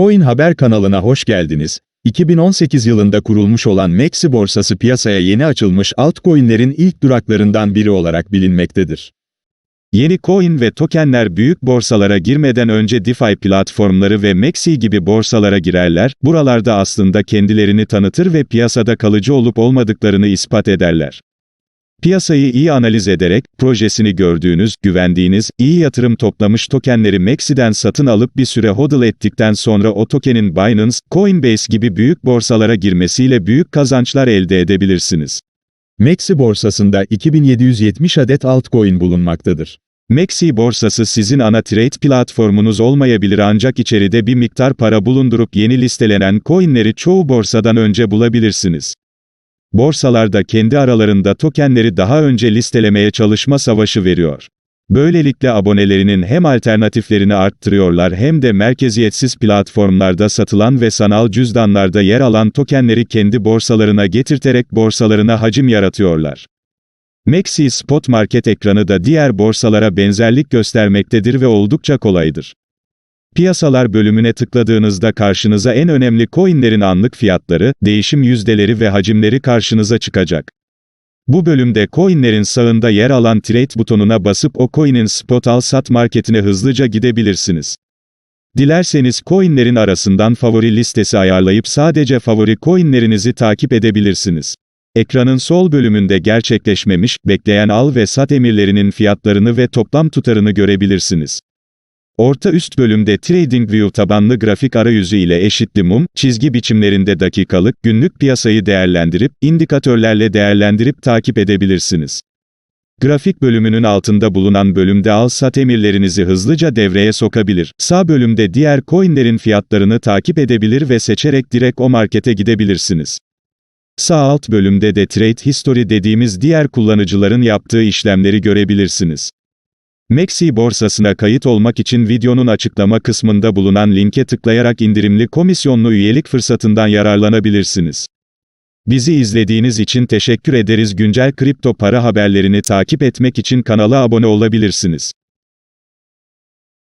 Coin Haber kanalına hoş geldiniz. 2018 yılında kurulmuş olan Maxi borsası piyasaya yeni açılmış altcoin'lerin ilk duraklarından biri olarak bilinmektedir. Yeni coin ve tokenler büyük borsalara girmeden önce DeFi platformları ve Maxi gibi borsalara girerler, buralarda aslında kendilerini tanıtır ve piyasada kalıcı olup olmadıklarını ispat ederler. Piyasayı iyi analiz ederek, projesini gördüğünüz, güvendiğiniz, iyi yatırım toplamış tokenleri Maxi'den satın alıp bir süre hodl ettikten sonra o tokenin Binance, Coinbase gibi büyük borsalara girmesiyle büyük kazançlar elde edebilirsiniz. Maxi borsasında 2770 adet altcoin bulunmaktadır. Maxi borsası sizin ana trade platformunuz olmayabilir ancak içeride bir miktar para bulundurup yeni listelenen coinleri çoğu borsadan önce bulabilirsiniz. Borsalarda kendi aralarında tokenleri daha önce listelemeye çalışma savaşı veriyor. Böylelikle abonelerinin hem alternatiflerini arttırıyorlar hem de merkeziyetsiz platformlarda satılan ve sanal cüzdanlarda yer alan tokenleri kendi borsalarına getirterek borsalarına hacim yaratıyorlar. Maxi Spot Market ekranı da diğer borsalara benzerlik göstermektedir ve oldukça kolaydır. Piyasalar bölümüne tıkladığınızda karşınıza en önemli coinlerin anlık fiyatları, değişim yüzdeleri ve hacimleri karşınıza çıkacak. Bu bölümde coinlerin sağında yer alan trade butonuna basıp o coin'in spot al sat marketine hızlıca gidebilirsiniz. Dilerseniz coinlerin arasından favori listesi ayarlayıp sadece favori coinlerinizi takip edebilirsiniz. Ekranın sol bölümünde gerçekleşmemiş, bekleyen al ve sat emirlerinin fiyatlarını ve toplam tutarını görebilirsiniz. Orta üst bölümde TradingView tabanlı grafik arayüzü ile eşitli mum, çizgi biçimlerinde dakikalık, günlük piyasayı değerlendirip, indikatörlerle değerlendirip takip edebilirsiniz. Grafik bölümünün altında bulunan bölümde al-sat emirlerinizi hızlıca devreye sokabilir. Sağ bölümde diğer coinlerin fiyatlarını takip edebilir ve seçerek direkt o markete gidebilirsiniz. Sağ alt bölümde de Trade History dediğimiz diğer kullanıcıların yaptığı işlemleri görebilirsiniz. Maxi borsasına kayıt olmak için videonun açıklama kısmında bulunan linke tıklayarak indirimli komisyonlu üyelik fırsatından yararlanabilirsiniz. Bizi izlediğiniz için teşekkür ederiz. Güncel kripto para haberlerini takip etmek için kanala abone olabilirsiniz.